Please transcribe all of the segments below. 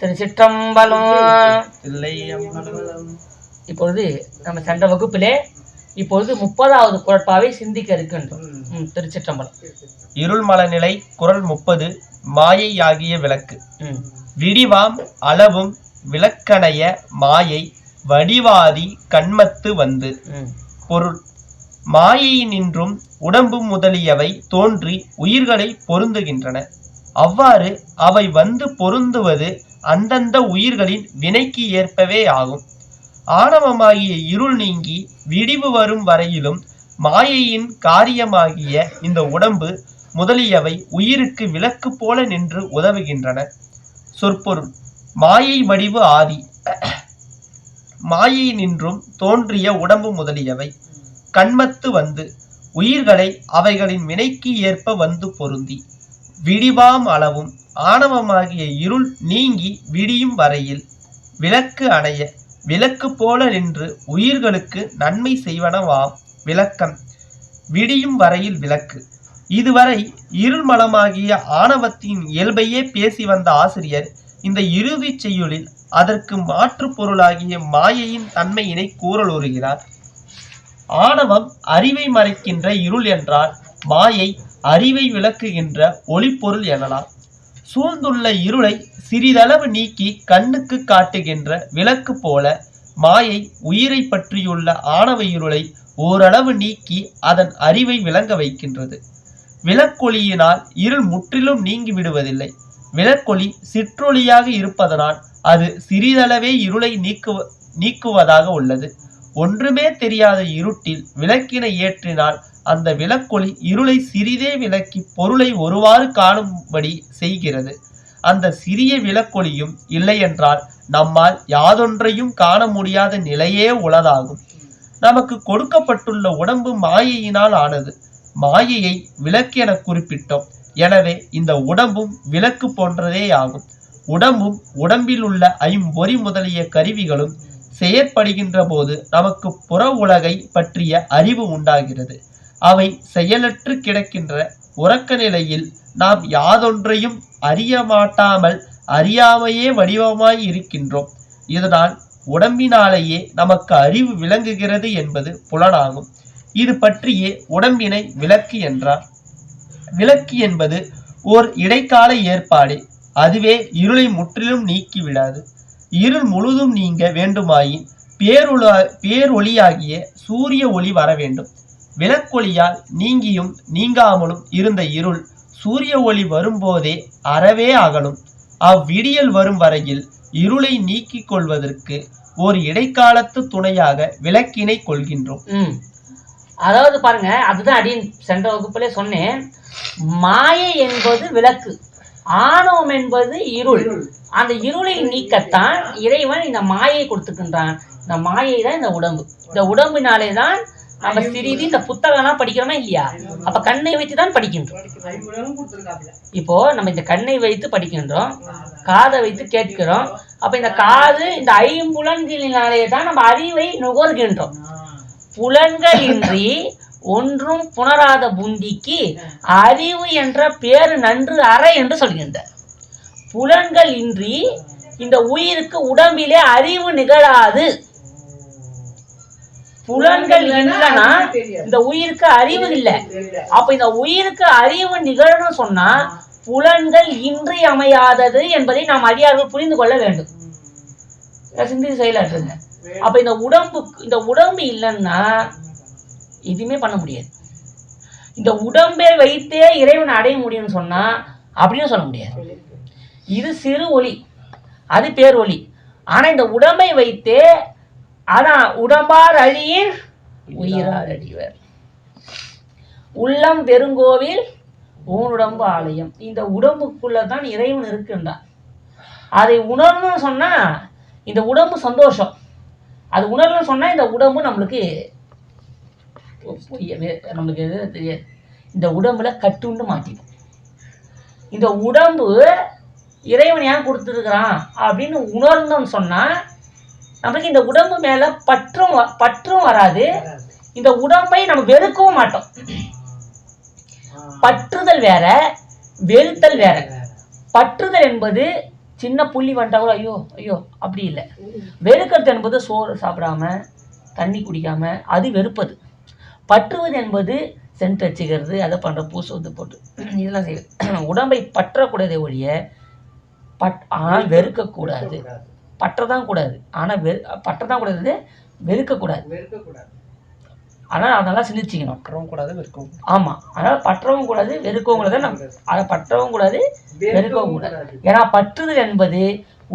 திருச்சிற்றம்பலம். இப்பொழுது நம்ம சென்ற வகுப்பிலே இப்பொழுது முப்பதாவது குரட்பாவை சிந்திக்க இருக்கின்றோம். திருச்சிற்றம்பலம். இருள்மல நிலை குரல் முப்பது மாயை ஆகிய விளக்கு. விடிவாம் அளவும் விளக்கணைய மாயை வடிவாதி கண்மத்து வந்து. பொருள். மாயை நின்றும் உடம்பு முதலியவை தோன்றி உயிர்களை பொருந்துகின்றன. அவ்வாறு அவை வந்து பொருந்துவது அந்தந்த உயிர்களின் வினைக்கு ஏற்பவே ஆகும். ஆணவமாகிய இருள் நீங்கி விடிவு வரும் வரையிலும் மாயையின் காரியமாகிய இந்த உடம்பு முதலியவை உயிருக்கு விளக்கு போல நின்று உதவுகின்றன. சொற்பொருள் மாயை வடிவு ஆதி. மாயை நின்றும் தோன்றிய உடம்பு முதலியவை. கண்மத்து வந்து உயிர்களை அவைகளின் வினைக்கு ஏற்ப வந்து பொருந்தி விடிவாம் அளவும் ஆணவமாகிய இருள் நீங்கி விடியும் வரையில் விளக்கு அடைய விளக்கு போல நின்று உயிர்களுக்கு நன்மை செய்வனவாம் விளக்கம் விடியும் வரையில் விளக்கு. இதுவரை இருள்மலமாகிய ஆணவத்தின் இயல்பையே பேசி வந்த ஆசிரியர் இந்த இறுதிச் செய்யுளில் அதற்கு மாற்று பொருளாகிய மாயையின் தன்மையினை கூறலுறுகிறார் ஆணவம் அறிவை மறைக்கின்ற இருள் என்றால் மாயை அறிவை விளக்குகின்ற ஒளிப்பொருள் எனலாம். சூழ்ந்துள்ள இருளை சிறிதளவு நீக்கி கண்ணுக்கு காட்டுகின்ற விளக்கு போல மாயை உயிரை பற்றியுள்ள ஆணவ இருளை ஓரளவு நீக்கி அதன் அறிவை விளங்க வைக்கின்றது. விளக்கொளியினால் இருள் முற்றிலும் நீங்கி விடுவதில்லை. விளக்கொளி சிற்றொளியாக இருப்பதனால் அது சிறிதளவே இருளை நீக்குவ நீக்குவதாக உள்ளது. ஒன்றுமே தெரியாத இருட்டில் விளக்கினை ஏற்றினால் அந்த விளக்கொளி இருளை சிறிதே விளக்கி பொருளை ஒருவாறு காணும்படி செய்கிறது. அந்த சிறிய விளக்கொளியும் இல்லையென்றால் நம்மால் யாதொன்றையும் காண முடியாத நிலையே உளதாகும். நமக்கு கொடுக்கப்பட்டுள்ள உடம்பு மாயையினால் ஆனது. மாயையை விளக்கு என குறிப்பிட்டோம். எனவே இந்த உடம்பும் விளக்கு போன்றதே ஆகும் உடம்பும் உடம்பில் உள்ள ஐம்பொறி முதலிய கருவிகளும் செயற்படுகின்ற போது நமக்கு புற உலகை பற்றிய அறிவு உண்டாகிறது. அவை செயலற்று கிடக்கின்ற உறக்க நிலையில் நாம் யாதொன்றையும் அறிய மாட்டாமல் அறியாமையே வடிவமாய் இருக்கின்றோம். இதனால் உடம்பினாலேயே நமக்கு அறிவு விளங்குகிறது என்பது புலனாகும். இது பற்றியே உடம்பினை விளக்கு என்றார். விளக்கு என்பது ஓர் இடைக்கால ஏற்பாடு. அதுவே இருளை முற்றிலும் நீக்கிவிடாது. இருள் முழுதும் நீங்க வேண்டுமாயின் பேருள பேரொளியாகிய சூரிய ஒளி வர வேண்டும். விளக்கொளியால் நீங்கியும் நீங்காமலும் இருந்த இருள் சூரிய ஒளி வரும்போதே அறவே அகலும். அவ்விடியல் வரும் வரையில் இருளை நீக்கிக் கொள்வதற்கு ஒரு இடைக்காலத்து துணையாக விளக்கினை கொள்கின்றோம். அதாவது பாருங்க அதுதான் அடியின் சென்ற வகுப்பிலே சொன்னேன். மாயை என்பது விளக்கு. ஆணவம் என்பது இருள். அந்த இருளை நீக்கத்தான் இறைவன் இந்த மாயை கொடுத்துக்கின்றான். இந்த மாயை தான் இந்த உடம்பு. இந்த உடம்பினாலே தான் நம்ம சிறிது இந்த புத்தகம்லாம் படிக்கிறோமா இல்லையா? அப்ப கண்ணை வைத்து தான் படிக்கின்றோம் இப்போ நம்ம இந்த கண்ணை வைத்து படிக்கின்றோம். காதை வைத்து கேட்கிறோம். அப்ப இந்த காது இந்த ஐம்புலன்களினாலே தான் நம்ம அறிவை நுகர்கின்றோம். புலன்கள் இன்றி ஒன்றும் புணராத புந்திக்கு அறிவு என்ற பேரு நன்று அற என்று சொல்கின்றார். புலன்கள் இன்றி இந்த உயிருக்கு உடம்பிலே அறிவு நிகழாது. புலன்கள் இல்லைன்னா இந்த உயிருக்கு அறிவு இல்லை. அப்ப இந்த உயிருக்கு அறிவு நிகழணும் சொன்னா புலன்கள் இன்றியமையாதது என்பதை நாம் அடியார்கள் புரிந்து கொள்ள வேண்டும். சிந்தித்து செயலாற்றுங்க. அப்ப இந்த உடம்பு இந்த உடம்பு இல்லைன்னா எதுவுமே பண்ண முடியாது. இந்த உடம்பை வைத்தே இறைவன் அடைய முடியும்னு சொன்னால் அப்படின்னு சொல்ல முடியாது. இது சிறு ஒளி அது பேர் ஒளி ஆனால் இந்த உடம்பை வைத்தே அதான் உடம்பார் அழியின் உயிரார் அழிவர். உள்ளம் பெருங்கோவில் ஊனுடம்பு ஆலயம். இந்த உடம்புக்குள்ள தான் இறைவன் இருக்குன்றான் அதை உணரணும்னு சொன்னால் இந்த உடம்பு சந்தோஷம். அது உணரணும்னு சொன்னால் இந்த உடம்பு நம்மளுக்கு நம்மளுக்கு எது தெரியாது. இந்த உடம்புல கட்டுண்டு மாட்டிடும் இந்த உடம்பு இறைவன் ஏன் கொடுத்துருக்குறான் அப்படின்னு உணர்ந்தோம்னு சொன்னா நமக்கு இந்த உடம்பு மேல பற்றும் வ- பற்றும் வராது. இந்த உடம்பை நம்ம வெறுக்கவும் மாட்டோம். பற்றுதல் வேற வெறுத்தல் வேற. பற்றுதல் என்பது சின்ன புள்ளி வந்துட்டா கூட ஐயோ ஐயோ அப்படி இல்லை. வெறுக்கிறது என்பது சோறு சாப்பிடாம தண்ணி குடிக்காம அது வெறுப்பது. பற்றுவது என்பது சென்ட் வச்சுக்கிறது அதை பண்ணுற பூசுவது போட்டு இதெல்லாம் செய்யுது. உடம்பை பற்றக்கூடாதே ஒழிய பட் ஆனால் வெறுக்கக்கூடாது. பற்றதான் கூடாது. ஆனால் வெறு பற்றதான் கூடாது வெறுக்கக்கூடாது. வெறுக்கக்கூடாது ஆனால் அதெல்லாம் சிந்திச்சிக்கணும். பற்றவும் கூடாது வெறுக்கவும். ஆமாம் அதனால் பற்றவும் கூடாது வெறுக்கவும் கூடாது. நம்ம அதை பற்றவும் கூடாது வெறுக்கவும் கூடாது. ஏன்னா பற்றுதல் என்பது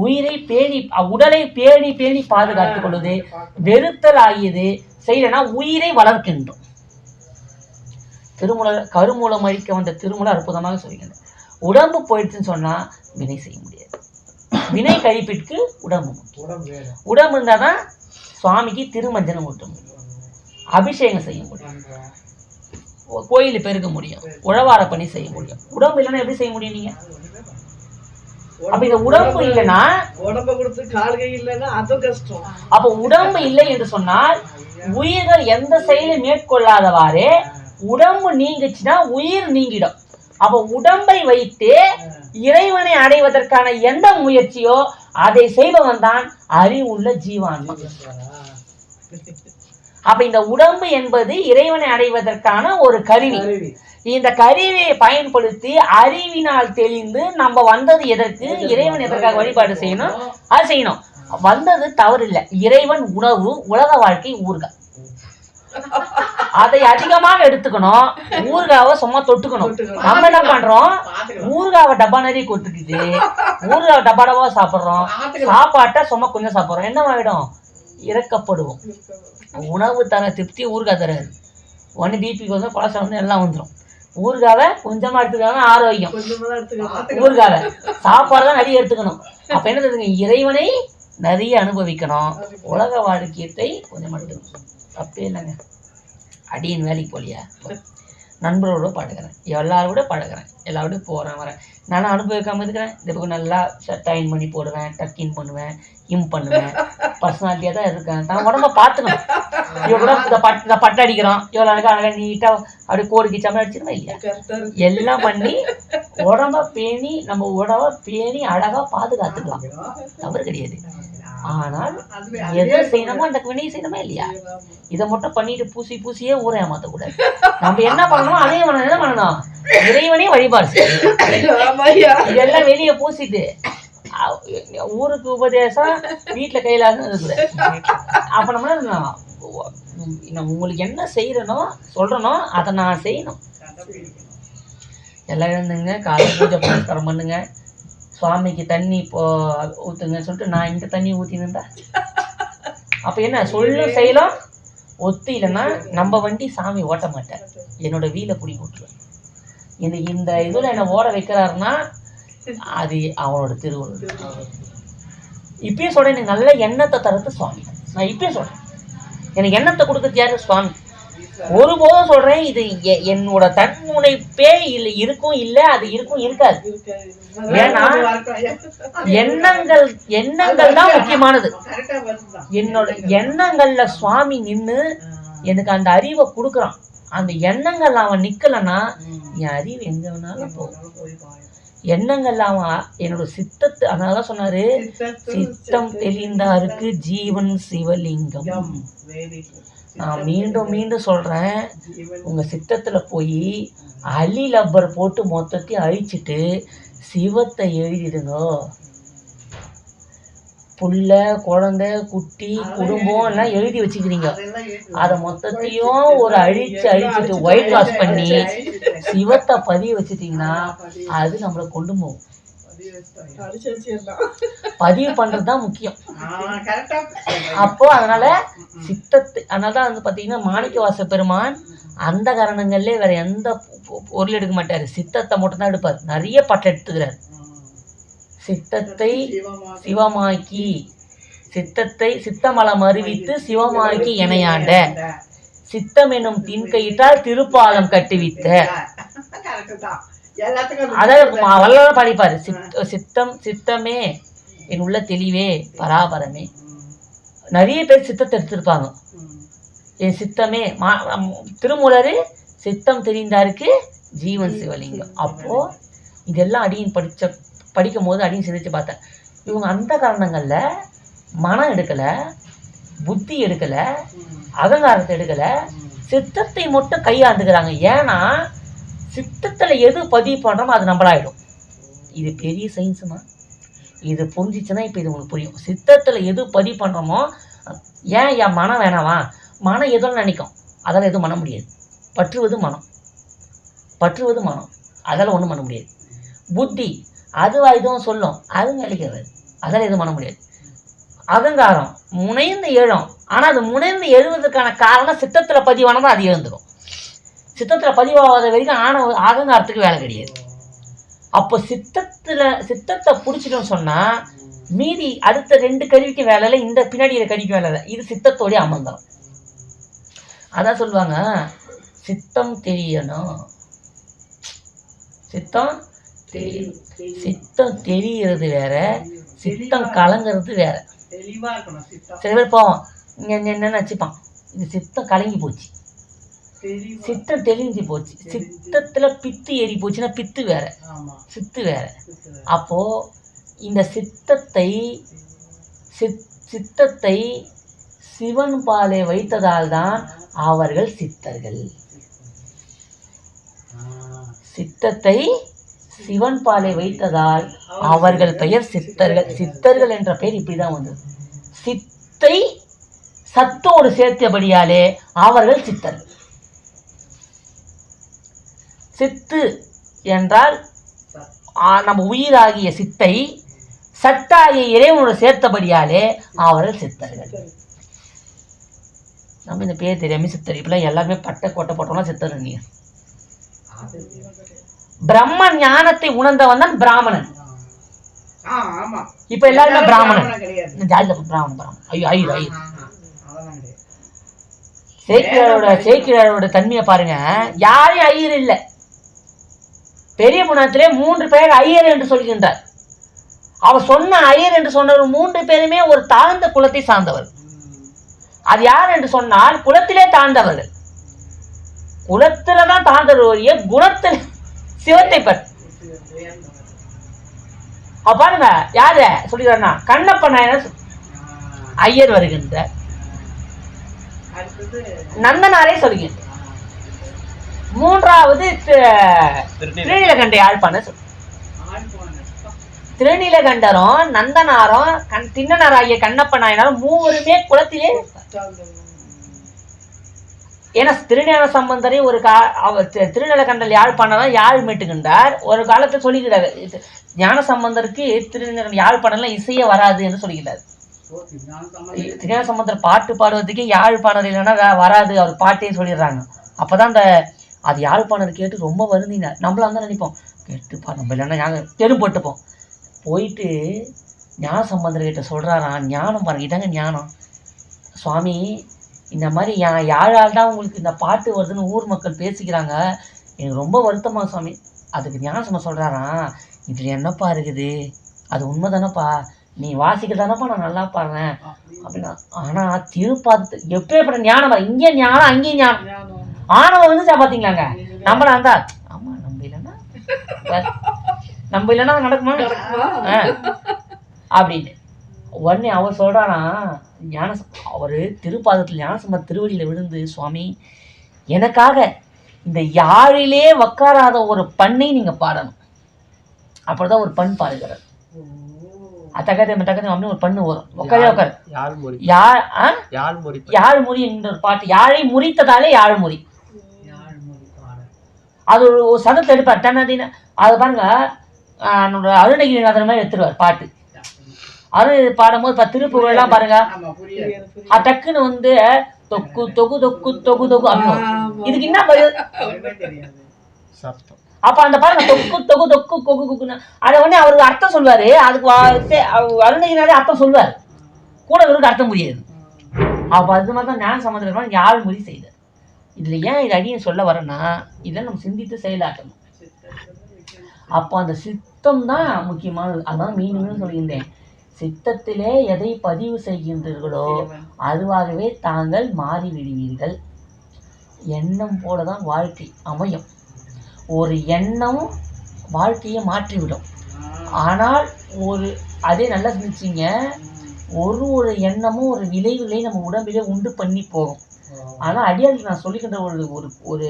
உயிரை பேணி உடலை பேணி பேணி பாதுகாத்துக் கொள்வது வெறுத்தல் ஆகியது செய்யலைன்னா உயிரை வளர்க்கின்றோம். திருமூல கருமூலம் அழிக்க வந்த திருமூல அற்புதமாக சொல்லுகிறது உடம்பு போயிடுச்சுன்னு சொன்னா வினை செய்ய முடியாது. வினை கழிப்பிற்கு உடம்பு. உடம்பு இருந்தால் தான் சுவாமிக்கு திருமஞ்சனம் ஊட்ட முடியும். அபிஷேகம் செய்ய முடியும். பண்றோம் கோயிலில் பெருக்க முடியும். உழவார பணி செய்ய முடியும். உடம்பு இல்லைன்னா எப்படி செய்ய முடியும் நீங்க? அப்ப இந்த உடம்பு இல்லைன்னா உடம்ப கொடுத்து கால் கை இல்லைன்னா அதுவும் கஷ்டம். அப்ப உடம்பு இல்லை என்று சொன்னால் உயிர்கள் எந்த செயலை மேற்கொள்ளாதவாறே உடம்பு நீங்குச்சுன்னா உயிர் நீங்கிடும். அப்ப உடம்பை வைத்து இறைவனை அடைவதற்கான எந்த முயற்சியோ அதை செய்பவன் தான் அறிவுள்ள ஜீவான்மா அப்ப இந்த உடம்பு என்பது இறைவனை அடைவதற்கான ஒரு கருவி. இந்த கருவியை பயன்படுத்தி அறிவினால் தெளிந்து நம்ம வந்தது எதற்கு? இறைவன் எதற்காக வழிபாடு செய்யணும்? அது செய்யணும். வந்தது தவறு இல்லை இறைவன் உணவு உலக வாழ்க்கை ஊறுகாய். அதை அதிகமாக எடுத்துக்கணும். ஊறுகாவை சும்மா தொட்டுக்கணும். நம்ம என்ன பண்றோம்? ஊறுகாவை டப்பா நிறைய கொத்துக்கிட்டு ஊறுகாவை டப்பா டப்பா சாப்பிடுறோம் சாப்பாட்டை சும்மா கொஞ்சம் சாப்பிடுறோம். என்ன ஆயிடும்? இறக்கப்படுவோம். உணவு தர திருப்தி ஊறுகாய் தராது. ஒன்று பிபி வந்து கொலஸ்ட்ரால் வந்து எல்லாம் வந்துடும் ஊறுகாவை கொஞ்சமாக எடுத்துக்கலாம் ஆரோக்கியம். கொஞ்சமா ஊறுகாவை. சாப்பாடு தான் நிறைய எடுத்துக்கணும். அப்போ என்ன இறைவனை நிறைய அனுபவிக்கணும். உலக வாழ்க்கையத்தை கொஞ்சம் எடுத்துக்கணும் தப்பே இல்லைங்க. அடியின் வேலைக்கு போலியா? நண்பரோட பழகுறேன். எல்லாரோட பழகுறேன். எல்லாரோட போகிறேன் வரேன். நானும் அனுபவிக்காம இருக்கிறேன். இந்த பக்கம் நல்லா டைன் பண்ணி போடுவேன் டக்கின் பண்ணுவேன் இம் பண்ணுவேன். பர்சனாலிட்டியாக தான் இருக்கேன். தான் உடம்ப பார்த்துக்கணும். கூட இந்த பட் இந்த பட்டை அடிக்கிறான். இவ்வளோ அழகா அழகாக நீட்டாக அப்படியே கோடு கிச்சாமல் அடிச்சிருவேன் இல்லையா? எல்லாம் பண்ணி உடம்ப பேணி நம்ம உடம்ப பேணி அழகா பாதுகாத்துக்கலாம். தவறு கிடையாது. ஆனால் எதை செய்யணுமோ அந்த வினையை செய்யணுமா இல்லையா? இதை மட்டும் பண்ணிட்டு பூசி பூசியே ஊரை ஏமாத்தக்கூடாது நம்ம என்ன பண்ணணும் அதே என்ன பண்ணணும்? இறைவனே வழிபாடு இதெல்லாம் வெளியே பூசிட்டு ஊருக்கு உபதேசம் வீட்டுல கையிலாக இருக்கக்கூடாது. அப்ப நம்ம உங்களுக்கு என்ன செய்யறனோ சொல்றனோ அதை நான் செய்யணும். எல்லாம் எழுந்துங்க காலை பூஜை புனஸ்காரம் பண்ணுங்க. சுவாமிக்கு தண்ணி இப்போ ஊத்துங்கன்னு சொல்லிட்டு நான் இங்க தண்ணி ஊத்தினுண்டா அப்ப என்ன சொல்லு செய்யலாம் ஒத்து இல்லைன்னா நம்ம வண்டி சாமி ஓட்ட மாட்டேன் என்னோட வீலை பிடி விட்டுருவேன் இந்த இந்த இதுல என்ன ஓட வைக்கிறாருன்னா அது அவனோட திருவுருள். இப்பயும் சொல்றேன் எனக்கு நல்ல எண்ணத்தை தரது சுவாமி. நான் இப்பயும் சொல்றேன் எனக்கு எண்ணத்தை கொடுக்கறது யாரு? சுவாமி. ஒருபோதும் சொல்றேன் இது என்னோட தன்முனைப்பே இல்லை இருக்கும் இல்லை அது இருக்கும் இருக்காது. ஏன்னா எண்ணங்கள் எண்ணங்கள் தான் முக்கியமானது. என்னோட எண்ணங்கள்ல சுவாமி நின்னு எனக்கு அந்த அறிவை கொடுக்குறான். அந்த எண்ணங்கள் அவன் நிக்கலன்னா என் அறிவு எங்க வேணாலும் போகும். எண்ணங்கள் அவன் என்னோட சித்தத்து அதனாலதான் சொன்னாரு சித்தம் தெளிந்தாருக்கு ஜீவன் சிவலிங்கம். நான் மீண்டும் மீண்டும் சொல்றேன். உங்கள் சித்தத்தில் போய் அலி லப்பர் போட்டு மொத்தத்தையும் அழிச்சிட்டு சிவத்தை எழுதிடுங்க. புள்ள குழந்தை குட்டி குடும்பம் எல்லாம் எழுதி வச்சுக்கிறீங்க. அதை மொத்தத்தையும் ஒரு அழிச்சு அழிச்சிட்டு ஒயிட் வாஷ் பண்ணி சிவத்தை பதிய வச்சுட்டிங்கன்னா அது நம்மளை கொண்டு போகும். பதிவு பண்றது தான் முக்கியம். அப்போ அதனால சித்தத்து அதனாலதான் தான் வந்து மாணிக்க வாச பெருமான் அந்த காரணங்கள்லேயே வேற எந்த பொ- பொருள் எடுக்க மாட்டாரு. சித்தத்தை மட்டும் தான் எடுப்பார். நிறைய பட்டம் எடுத்துக்கிறார். சித்தத்தை சிவமாக்கி சித்தத்தை சித்தமலம் அறிவித்து சிவமாக்கி இணையாண்ட சித்தம் என்னும் தின்கையிட்டால் திருப்பாலம் கட்டுவித்த. தான் அதாவது வள்ளலார் பாடிப்பாரு. சித் சித்தம் சித்தமே என் உள்ள தெளிவே பராபரமே. நிறைய பேர் சித்தத்தை எடுத்திருப்பாங்க. என் சித்தமே மா திருமூலரு சித்தம் தெரிந்தாருக்கு ஜீவன் சிவலிங்கம். அப்போ இதெல்லாம் அடியின் படிச்ச படிக்கும் போது அடியும் சிந்திச்சு பார்த்தேன். இவங்க அந்த காரணங்களில் மனம் எடுக்கலை புத்தி எடுக்கலை அகங்காரத்தை எடுக்கலை சித்தத்தை மட்டும் கையாண்டுக்கிறாங்க. ஏன்னா சித்தத்தில் எது பதிவு பண்ணுறோமோ அது நம்மளாயிடும். இது பெரிய சயின்ஸுமா இது புரிஞ்சிச்சுன்னா இப்போ இது உங்களுக்கு புரியும். சித்தத்தில் எது பதிவு பண்ணுறோமோ ஏன் என் மனம் வேணாமா? மனம் எதோ நினைக்கும். அதெல்லாம் எதுவும் பண்ண முடியாது. பற்றுவது மனம். பற்றுவது மனம். அதெல்லாம் ஒன்றும் பண்ண முடியாது. புத்தி அதுவா இதுவும் சொல்லும். அது நினைக்கிறது. அதெல்லாம் எதுவும் பண்ண முடியாது. அகங்காரம் முனைந்து எழும். ஆனால் அது முனைந்து எழுவதற்கான காரணம் சித்தத்தில் பதிவானதான் அது எழுந்துடும் சித்தத்தில் பதிவாகாத வரைக்கும் ஆன அகங்காரத்துக்கு வேலை கிடையாது. அப்போ சித்தத்தில் சித்தத்தை பிடிச்சிட்டோம்னு சொன்னால் மீதி அடுத்த ரெண்டு கருவிக்கு வேலை இல்லை இந்த பின்னாடி இருக்க கருவிக்கு வேலை இல்லை. இது சித்தத்தோடைய அமர்ந்தம் அதான் சொல்லுவாங்க சித்தம் தெரியணும். சித்தம் தெரியணும் சித்தம் தெரியறது வேற சித்தம் கலங்கிறது வேற. சில பேர் போவோம் இங்கே என்னென்னு வச்சுப்பான். இது சித்தம் கலங்கி போச்சு. சித்தம் தெளிஞ்சு போச்சு. சித்தத்தில் பித்து ஏறி போச்சுன்னா பித்து வேற. சித்து வேற. சித்தம். அப்போ இந்த சித்தத்தை சித் சித்தத்தை சிவன் பாலே வைத்ததால் தான் அவர்கள் சித்தர்கள். சித்தத்தை சிவன் பாலை வைத்ததால் அவர்கள் பெயர் சித்தர்கள். சித்தர்கள் என்ற பெயர் இப்படிதான் வந்தது. சித்தை சத்தோடு சேர்த்தபடியாலே அவர்கள் சித்தர்கள். சித்து என்றால் நம்ம உயிராகிய சித்தை சத்தாகிய இறைவனோடு சேர்த்தபடியாலே அவர்கள் சித்தர்கள். நம்ம இந்த பேர் தெரியாம சித்தர் இப்பெல்லாம் எல்லாமே பட்டை கொட்டை போட்டோம்னா சித்தர் நீ பிரம்ம ஞானத்தை உணர்ந்தவன் தான் பிராமணன். இப்ப எல்லாருமே பிராமணன். ஜாதியில பிராமணன் பிராமணன். ஐயோ ஐயோ ஐயோ. சேக்கிராரோட சேக்கிராரோட தன்மையை பாருங்க. யாரையும் ஐயர் இல்லை. பெரிய புணத்திலே மூன்று பேர் ஐயர் என்று சொல்கின்றார். அவர் சொன்ன ஐயர் என்று சொன்னவர் மூன்று பேருமே ஒரு தாழ்ந்த குலத்தை சார்ந்தவர். அது யார் என்று சொன்னால் குலத்திலே தாழ்ந்தவர்கள் குலத்துல தான் தாழ்ந்தவர் குணத்தில் சிவத்தை அப்ப பாருங்க யாரு? சொல்லிடுறா கண்ணப்ப நாயனர் ஐயர் வருகின்ற நந்தனாரே சொல்கின்ற மூன்றாவது திருநீலகண்ட யாழ்ப்பாண சொல். திருநீலகண்டரும் நந்தனாரும் கண் திண்ணனாராகிய கண்ணப்ப நாயனாரும் மூவருமே குலத்திலே ஏன்னா திருஞான சம்பந்தரை ஒரு கா அவர் தி- திருநீலகண்டல் யாழ்ப்பாணம் யாழ் மீட்டுகின்றார். ஒரு காலத்தில் சொல்லிக்கிறார் ஞான சம்பந்தருக்கு திருநீலகண்ட யாழ்ப்பாணம்லாம் இசையே வராது என்று சொல்கிறார் திருஞான சம்பந்தர் பாட்டு பாடுவதற்கே யாழ்ப்பாணர் இல்லைன்னா வராது அவர் பாட்டே சொல்லிடுறாங்க. அப்பதான் அந்த அது யாருப்பானது கேட்டு ரொம்ப வருந்தீங்க நம்மளாம் தான் நினைப்போம். கேட்டுப்பா நம்ம இல்லைன்னா ஞாபகம் தெரு போட்டுப்போம். போயிட்டு ஞான சம்பந்தர்கிட்ட சொல்கிறாராம் ஞானம் பாருங்க இதாங்க ஞானம். சுவாமி இந்த மாதிரி யா யாழால் தான் உங்களுக்கு இந்த பாட்டு வருதுன்னு ஊர் மக்கள் பேசிக்கிறாங்க. எனக்கு ரொம்ப வருத்தமாக சுவாமி. அதுக்கு ஞானசம்ம சொல்கிறாராம் இதில் என்னப்பா இருக்குது? அது உண்மை தானேப்பா நீ வாசிக்கிறதானப்பா நான் நல்லா பாடுறேன். அப்படின்னா ஆனால் திருப்பாத்து எப்பேற்பட்ட ஞானம் இங்கே ஞானம் அங்கேயும் ஞானம். ஆணவம் வந்துச்சா பார்த்தீங்களாங்க நம்மளா இருந்தா ஆமாம் நம்ம இல்லைன்னா நம்ம இல்லைன்னா நடக்குமா. அப்படின்னு. உடனே அவர் சொல்கிறாராம் ஞான அவர் திருப்பாதத்தில் ஞானசம்பந்த திருவடியில் விழுந்து சுவாமி எனக்காக இந்த யாழிலே உக்காராத ஒரு பண்ணை நீங்கள் பாடணும். அப்படிதான் ஒரு பண் பாடுகிறார். அத்தகதம் தகதம் அப்படின்னு ஒரு பண்ணு வரும். உட்காரே உட்காரு. யாழ் முறி. யாழ் ஆ? யாழ் முறி. யாழ் முறி என்ற ஒரு பாட்டு. யாழை முறித்ததாலே யாழ் முறி. அது ஒரு சதத்தை எடுப்பார். தன்னதின அது பாருங்க ஆஹ், நம்மளோட அருணகிரிநாதர் மாதிரி எடுத்துருவார் பாட்டு. அது பாடும்போது இப்போ திருப்புகழ்லாம் பாருங்க. டக்குன்னு வந்து தொக்கு தொகு தொக்கு தொகு தொகு அப்படின்னு. இதுக்கு என்ன பதில்? சப்தம். அப்ப அந்த பாருங்க தொக்கு தொகு தொக்கு கொகு கொக்குன்னு அதை உடனே அவருக்கு அர்த்தம் சொல்லுவாரு அதுக்கு அருணகிரிநாதர் அர்த்தம் சொல்லுவார் கூட இவருக்கு அர்த்தம் புரியாது. அப்ப அது மாதிரி தான் ஞான சமுதிரம் யாழ் மொழி செய்தார் இதில் ஏன் இது அடியும் சொல்ல வரேன்னா இதை நம்ம சிந்தித்து செயலாற்றணும். அப்போ அந்த சித்தம் தான் முக்கியமானது. அதான் மீனிங்னு சொல்லியிருந்தேன். சித்தத்திலே எதை பதிவு செய்கின்றீர்களோ அதுவாகவே தாங்கள் மாறிவிடுவீர்கள். எண்ணம் போல தான் வாழ்க்கை அமையும். ஒரு எண்ணம் வாழ்க்கையை மாற்றிவிடும். ஆனால் ஒரு அதே நல்லா சிந்திச்சிங்க. ஒரு ஒரு எண்ணமும் ஒரு விளைவுகளையும் நம்ம உடம்பிலே உண்டு பண்ணி போகும். ஆனால் அடியாருக்கு நான் சொல்லிக்கின்ற ஒரு ஒரு ஒரு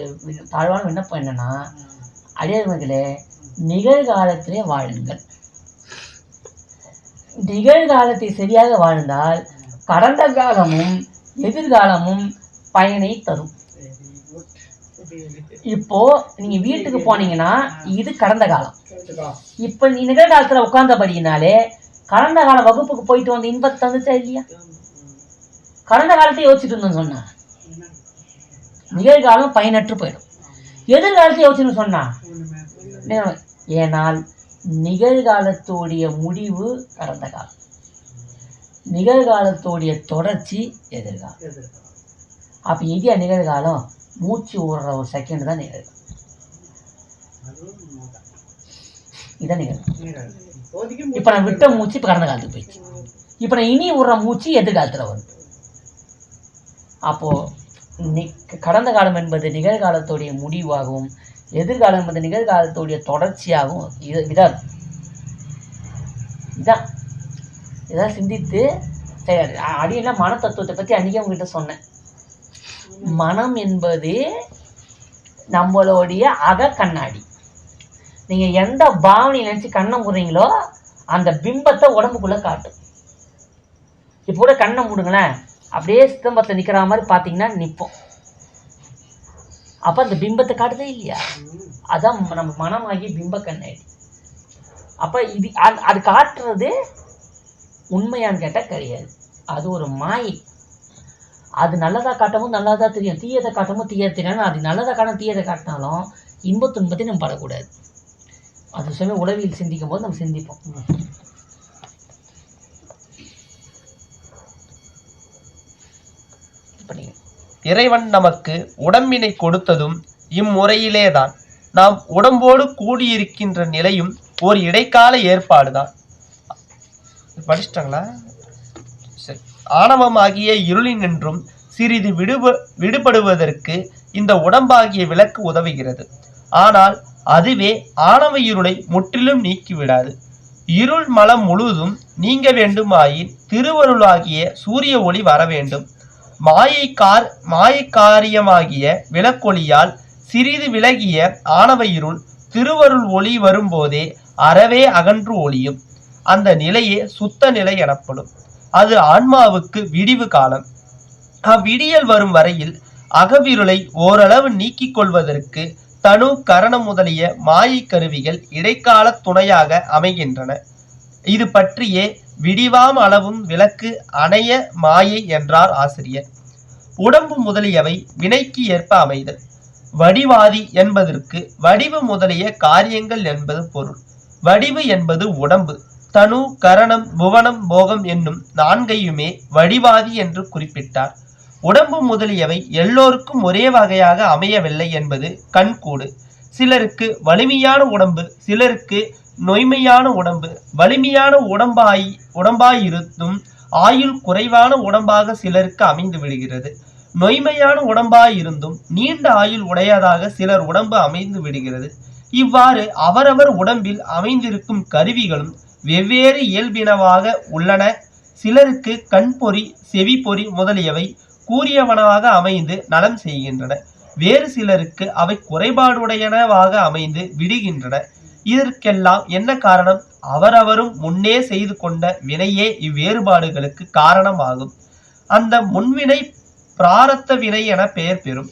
தாழ்வான விண்ணப்பம் என்னன்னா அடியார்களே நிகழ்காலத்திலே வாழுங்கள். நிகழ்காலத்தை சரியாக வாழ்ந்தால் கடந்த காலமும் எதிர்காலமும் பயனை தரும். இப்போ நீங்க வீட்டுக்கு போனீங்கன்னா இது கடந்த காலம். இப்ப நீ நிகழ்காலத்துல உட்கார்ந்தபடினாலே கடந்த கால வகுப்புக்கு போயிட்டு வந்த இன்பத்தை தந்துச்சா இல்லையா? கடந்த காலத்தை யோசிச்சுட்டு இருந்தோம்னு சொன்னா. நிகழ்காலம் பயனற்று போயிடும். எதிர்காலத்தை யோசிச்சுன்னு சொன்னா ஏனால் நிகழ்காலத்தோடைய முடிவு கடந்த காலம். நிகழ்காலத்தோடைய தொடர்ச்சி எதிர்காலம். அப்போ எதியா நிகழ்காலம் மூச்சு விடுற ஒரு செகண்ட் தான் நிகழ்காலம் இதான் நிகழ்காலம் இப்போ நான் விட்ட மூச்சு இப்போ கடந்த காலத்துக்கு போயிடுச்சு. இப்போ நான் இனி விடுற மூச்சு எதிர்காலத்தில் வருது. அப்போ கடந்த காலம் என்பது நிகழ்காலத்துடைய முடிவாகவும் எதிர்காலம் என்பது நிகழ்காலத்துடைய தொடர்ச்சியாகவும் இது இதான். இதான். இதான் சிந்தித்து சரி, மன தத்துவத்தை பற்றி அன்றைக்கி உங்ககிட்ட சொன்னேன். மனம் என்பது நம்மளுடைய அக கண்ணாடி. நீங்கள் எந்த பாவனை நினச்சி கண்ணை மூடுறீங்களோ அந்த பிம்பத்தை உடம்புக்குள்ளே காட்டும். இப்போ கூட கண்ணை மூடுங்களேன். அப்படியே சிதம்பரத்தில் நிற்கிற மாதிரி பார்த்தீங்கன்னா நிற்போம் அப்போ அந்த பிம்பத்தை காட்டுதே இல்லையா? அதான் நம்ம மனமாகி பிம்ப கண்ணாடி. அப்போ இது அது அது காட்டுறது உண்மையான்னு கேட்டால் கிடையாது. அது ஒரு மாயை. அது நல்லதாக காட்டவும் நல்லதாக தெரியும். தீயதை காட்டவும் தீயதை தெரியும். அது நல்லதாக காட்டும் தீயதை காட்டினாலும் இன்ப துன்பத்தை நம்ம படக்கூடாது. அது சமயம் உளவியல் சிந்திக்கும் போது நம்ம சிந்திப்போம் இப்ப நீங்க இறைவன் நமக்கு உடம்பினை கொடுத்ததும் இம்முறையிலேதான். நாம் உடம்போடு கூடியிருக்கின்ற நிலையும் ஒரு இடைக்கால ஏற்பாடுதான். படிச்சிட்டாங்களா? சரி. ஆணவமாகிய இருளினின்றும் சிறிது விடுப விடுபடுவதற்கு இந்த உடம்பாகிய விளக்கு உதவுகிறது. ஆனால் அதுவே ஆணவ இருளை முற்றிலும் நீக்கிவிடாது. இருள் மலம் முழுவதும் நீங்க வேண்டுமாயின் திருவருளாகிய சூரிய ஒளி வர வேண்டும் மாயைக்கார் மாயைக்காரியமாகிய மாயை காரியமாகிய விளக்கொளியால் சிறிது விலகிய ஆணவ இருள் திருவருள் ஒளி வரும்போதே அறவே அகன்று ஒளியும். அந்த நிலையே சுத்த நிலை எனப்படும். அது ஆன்மாவுக்கு விடிவு காலம். அவ்விடியல் வரும் வரையில் அகவிருளை ஓரளவு நீக்கிக் கொள்வதற்கு தனு கரணம் முதலிய மாயை கருவிகள் இடைக்கால துணையாக அமைகின்றன. இது பற்றியே விடிவாம் அளவும் விளக்கு அணைய மாயை என்றார் ஆசிரியர். உடம்பு முதலியவை வினைக்கு ஏற்ப அமைதல். வடிவாதி என்பதற்கு வடிவு முதலிய காரியங்கள் என்பது பொருள். வடிவு என்பது உடம்பு. தனு கரணம் புவனம் போகம் என்னும் நான்கையுமே வடிவாதி என்று குறிப்பிட்டார். உடம்பு முதலியவை எல்லோருக்கும் ஒரே வகையாக அமையவில்லை என்பது கண்கூடு. சிலருக்கு வலிமையான உடம்பு சிலருக்கு நொய்மையான உடம்பு வலிமையான உடம்பாய் உடம்பாயிருந்தும் ஆயுள் குறைவான உடம்பாக சிலருக்கு அமைந்து விடுகிறது. நொய்மையான உடம்பாயிருந்தும் நீண்ட ஆயுள் உடையதாக சிலர் உடம்பு அமைந்து விடுகிறது. இவ்வாறு அவரவர் உடம்பில் அமைந்திருக்கும் கருவிகளும் வெவ்வேறு இயல்பினவாக உள்ளன. சிலருக்கு கண்பொறி செவிப்பொறி முதலியவை கூறியவனவாக அமைந்து நலம் செய்கின்றன. வேறு சிலருக்கு அவை குறைபாடுடையனவாக அமைந்து விடுகின்றன. இதற்கெல்லாம் என்ன காரணம்? அவரவரும் முன்னே செய்து கொண்ட வினையே இவ்வேறுபாடுகளுக்கு காரணமாகும். அந்த முன்வினை பிராரத்த வினை என பெயர் பெறும்.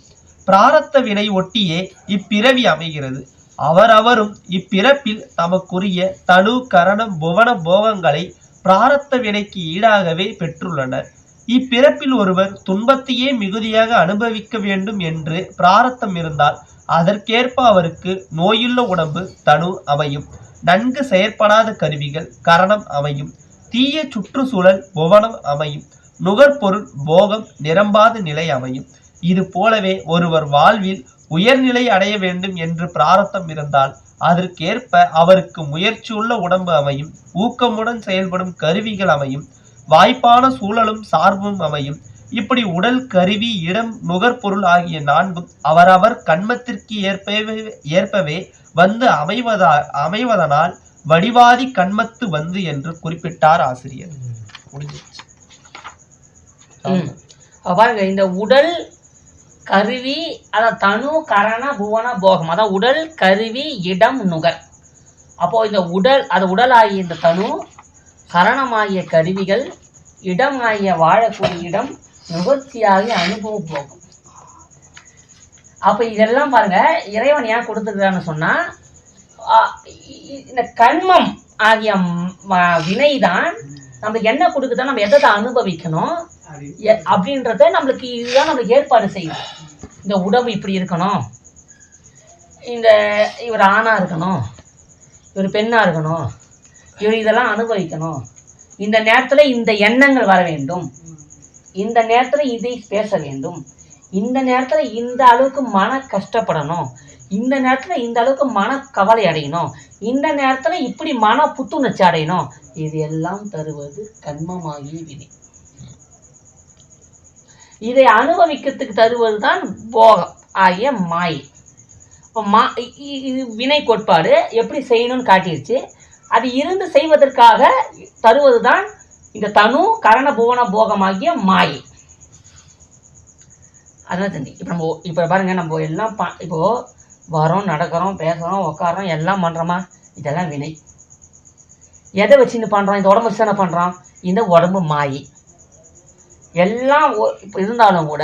பிராரத்த வினை ஒட்டியே இப்பிறவி அமைகிறது. அவரவரும் இப்பிறப்பில் தமக்குரிய தனு கரணம் புவன போகங்களை பிராரத்த வினைக்கு ஈடாகவே பெற்றுள்ளனர். இப்பிறப்பில் ஒருவர் துன்பத்தையே மிகுதியாக அனுபவிக்க வேண்டும் என்று பிராரத்தம் இருந்தால் அதற்கேற்ப அவருக்கு நோயுள்ள உடம்பு தனு அமையும் நன்கு செயற்படாத கருவிகள் கரணம் அமையும் தீய சுற்றுச்சூழல் புவனம் அமையும் நுகர்பொருள் போகம் நிரம்பாத நிலை அமையும் இது போலவே ஒருவர் வாழ்வில் உயர்நிலை அடைய வேண்டும் என்று பிராரத்தம் இருந்தால் அதற்கேற்ப அவருக்கு முயற்சியுள்ள உடம்பு அமையும் ஊக்கமுடன் செயல்படும் கருவிகள் அமையும் வாய்ப்பான சூழலும் சார்பும் அமையும். இப்படி உடல் கருவி இடம் நுகர்பொருள் ஆகிய நான்கும் அவரவர் கண்மத்திற்கு ஏற்பவே ஏற்பவே வந்து அமைவதா அமைவதனால் வடிவாதி கண்மத்து வந்து என்று குறிப்பிட்டார் ஆசிரியர். ம். பாருங்க இந்த உடல் கருவி அதான் தனு கரண புவன போகம் அதான் உடல் கருவி இடம் நுகர். அப்போ இந்த உடல் அது உடலாகிய இந்த தனு கரணமாகிய கருவிகள் இடமாகிய வாழக்கூடிய இடம் நுகர்ச்சியாகிய அனுபவ போகும் அப்போ இதெல்லாம் பாருங்க இறைவன் ஏன் கொடுத்துருக்கான்னு சொன்னால் இந்த கண்மம் ஆகிய வினை தான் நம்மளுக்கு என்ன கொடுக்குதோ நம்ம எதை அனுபவிக்கணும் எ- அப்படின்றத நம்மளுக்கு இதுதான் நம்மளுக்கு ஏற்பாடு செய்யும். இந்த உடம்பு இப்படி இருக்கணும். இந்த இவர் ஆணாக இருக்கணும். இவர் பெண்ணாக இருக்கணும். இதெல்லாம் அனுபவிக்கணும். இந்த நேரத்தில் இந்த எண்ணங்கள் வர வேண்டும். இந்த நேரத்தில் இதை பேச வேண்டும். இந்த நேரத்தில் இந்த அளவுக்கு மன கஷ்டப்படணும். இந்த நேரத்தில் இந்த அளவுக்கு மன கவலை அடையணும். இந்த நேரத்தில் இப்படி மன புத்துணர்ச்சி அடையணும். இது எல்லாம் தருவது கண்மமாகிய வினை இதை அனுபவிக்கிறதுக்கு தருவது தான் போகம் ஆகிய மாயை. இப்போ மா இ- இது வினை கோட்பாடு எப்படி செய்யணும்னு காட்டிருச்சு. அது இருந்து செய்வதற்காக தருவது தான் இந்த தனு கரண புவன போகமாகிய மாயை. அதான் தம்பி இப்போ நம்ம இப்போ பாருங்க நம்ம எல்லாம் பா இப்போ வரோம் நடக்கிறோம் பேசுகிறோம் உட்காரோம் எல்லாம் பண்ணுறோமா இதெல்லாம் வினை. எதை வச்சுன்னு பண்ணுறோம் இந்த உடம்பு வச்சு தானே பண்ணுறோம் இந்த உடம்பு மாயை. எல்லாம் இப்போ இருந்தாலும் கூட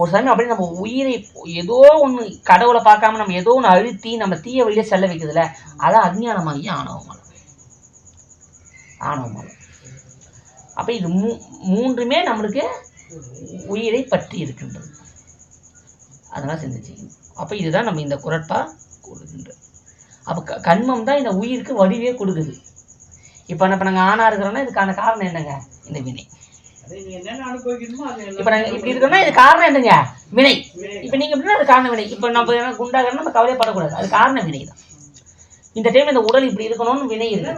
ஒரு சமயம் அப்படியே நம்ம உயிரை ஏதோ ஒன்று கடவுளை பார்க்காம நம்ம ஏதோ ஒன்று அழுத்தி நம்ம தீய வழியே செல்ல வைக்கிறதுல அதான் அஜ்ஞானமாகி ஆணவ ஆணவ மலம் அப்போ இது மூ மூன்றுமே நம்மளுக்கு உயிரை பற்றி இருக்கின்றது. அதெல்லாம் சிந்திச்சுக்கணும் அப்போ இதுதான் நம்ம இந்த குரட்பா கொடுக்கின்றது அப்போ க கண்மம் தான் இந்த உயிருக்கு வடிவே கொடுக்குது. இப்போ இப்போ நாங்கள் ஆணாக இருக்கிறோன்னா இதுக்கான காரணம் என்னங்க? இந்த வினை. இப்போ நாங்கள் இப்படி இருக்கோம்னா இது காரணம் என்னங்க? வினை. இப்போ நீங்கள் எப்படின்னா அது காரணம் வினை. இப்போ நம்ம என்ன குண்டாகிறோம் நம்ம கவலைப்படக்கூடாது அது காரணம் வினை தான் இந்த டைம் இந்த உடல் இப்படி இருக்கணும்னு வினை இருக்கு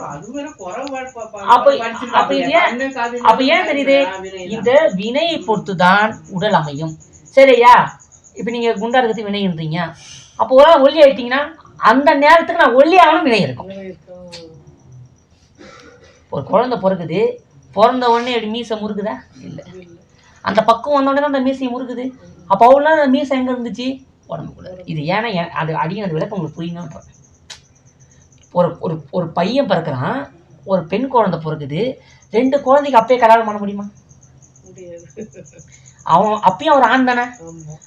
அப்ப- ஏன்- அப்ப தெரியுது. இந்த வினையை பொறுத்து தான் உடல் அமையும். சரியா இப்போ நீங்க குண்டா இருக்கிறது வினைன்றீங்க அப்போ ஒரு ஒல்லி ஆயிட்டீங்கன்னா அந்த நேரத்துக்கு நான் ஒல்லி ஆகணும் வினை இருக்கும். ஒரு குழந்தை பிறக்குது. பிறந்த உடனே எப்படி மீசை முறுக்குதா? இல்லை. அந்த பக்கம் வந்த உடனே தான் அந்த மீசை முறுக்குது. அப்போ அவ்வளோ அந்த மீசை எங்கே இருந்துச்சு? உடம்புக்குள்ள. இது ஏன்னா ஏன் அது அந்த விளக்கம் உங்களுக்கு புரியணும் ஒரு ஒரு ஒரு பையன் பிறக்கிறான் ஒரு பெண் குழந்தை பிறக்குது ரெண்டு குழந்தைக்கு அப்பயே கல்யாணம் பண்ண முடியுமா? அவன் அப்பயும் அவர் ஆண் தானே?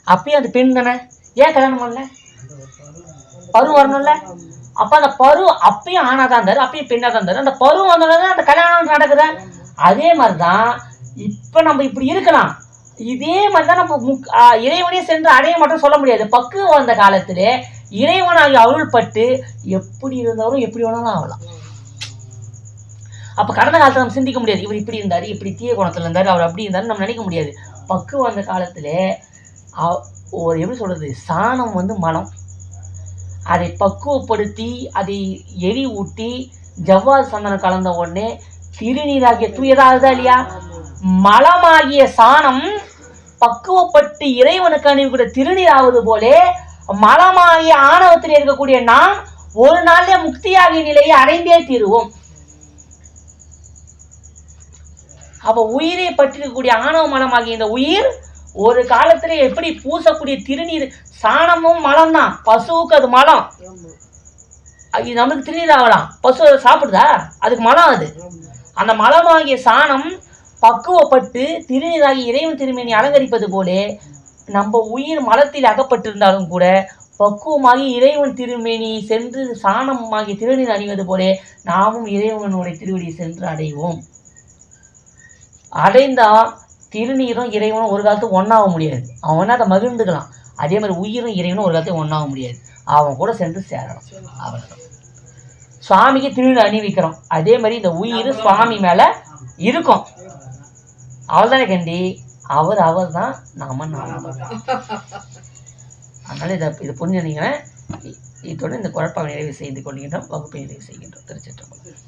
அப்பயும் அது பெண் தானே? ஏன் கல்யாணம் பண்ணல? பரு வரணும்ல? அப்ப அந்த பரு அப்பயும் ஆணா தான் இருந்தாரு அப்பயும் பெண்ணா தான் இருந்தாரு. அந்த பரு வந்தோடனே அந்த கல்யாணம் நடக்குதா. அதே மாதிரிதான் இப்ப நம்ம இப்படி இருக்கலாம். இதே மாதிரிதான் நம்ம முக்- இறைவனே சென்று அடைய மட்டும் சொல்ல முடியாது. பக்குவம் வந்த காலத்திலே இறைவனாகி அருள் பட்டு எப்படி இருந்தாலும் எப்படி வேணாலும் ஆகலாம். அப்ப கடந்த காலத்துல நம்ம சிந்திக்க முடியாது. இவர் இப்படி இருந்தாரு இப்படி தீய குணத்துல இருந்தாரு அவர் அப்படி இருந்தாரு நம்ம நினைக்க முடியாது. பக்குவம் அந்த காலத்துல ஒரு எப்படி சொல்றது சாணம் வந்து மலம். அதை பக்குவப்படுத்தி அதை எரி ஊட்டி ஜவ்வால் சந்தனம் கலந்த உடனே திருநீராகிய தூயதாகுதா இல்லையா? மலமாகிய சாணம் பக்குவப்பட்டு இறைவனுக்கு அணிவிக்கிற திருநீர் ஆவது போலே மலமாகிய ஆணவத்தில் இருக்கக்கூடிய நாம் ஒரு நாளிலே முக்தியாகிய நிலையை அடைந்தே தீருவோம். அப்ப உயிரை பற்றிருக்கக்கூடிய ஆணவ மலமாகிய இந்த உயிர் ஒரு காலத்துல எப்படி பூசக்கூடிய திருநீர் சாணமும் மலம் தான் பசுவுக்கு அது மலம். அது நமக்கு திருநீர் ஆகலாம். பசு அதை சாப்பிடுதா? அதுக்கு மலம் அது. அந்த மலமாகிய சாணம் பக்குவப்பட்டு திருநீராகி இறைவன் திருமணி அலங்கரிப்பது போலே நம்ம உயிர் மலத்தில் அகப்பட்டிருந்தாலும் கூட பக்குவமாகி இறைவன் திருமேனி சென்று சாணமாகி திருநீர் அணிவது போலே நாமும் இறைவனுடைய திருவடியை சென்று அடைவோம். அடைந்தா திருநீரும் இறைவனும் ஒரு காலத்துக்கு ஒன்றாக முடியாது. அவன் வேணா அதை மகிழ்ந்துக்கலாம். அதே மாதிரி உயிரும் இறைவனும் ஒரு காலத்துக்கு ஒன்றாக முடியாது. அவன் கூட சென்று சேரணும். அவன் சுவாமிக்கு திருநீர் அணிவிக்கிறோம் அதே மாதிரி இந்த உயிர் சுவாமி மேலே இருக்கும். அவள்தானே கண்டி? அவர் அவர் தான் நாம நாம அதனால இதை இது புரிஞ்சுனீங்கன்னா இத்துடன் இந்த குழப்பம் நிறைவு செய்து கொள்கின்றோம் வகுப்பை நிறைவு செய்கின்றோம். திருச்சிற்றம்பலம்.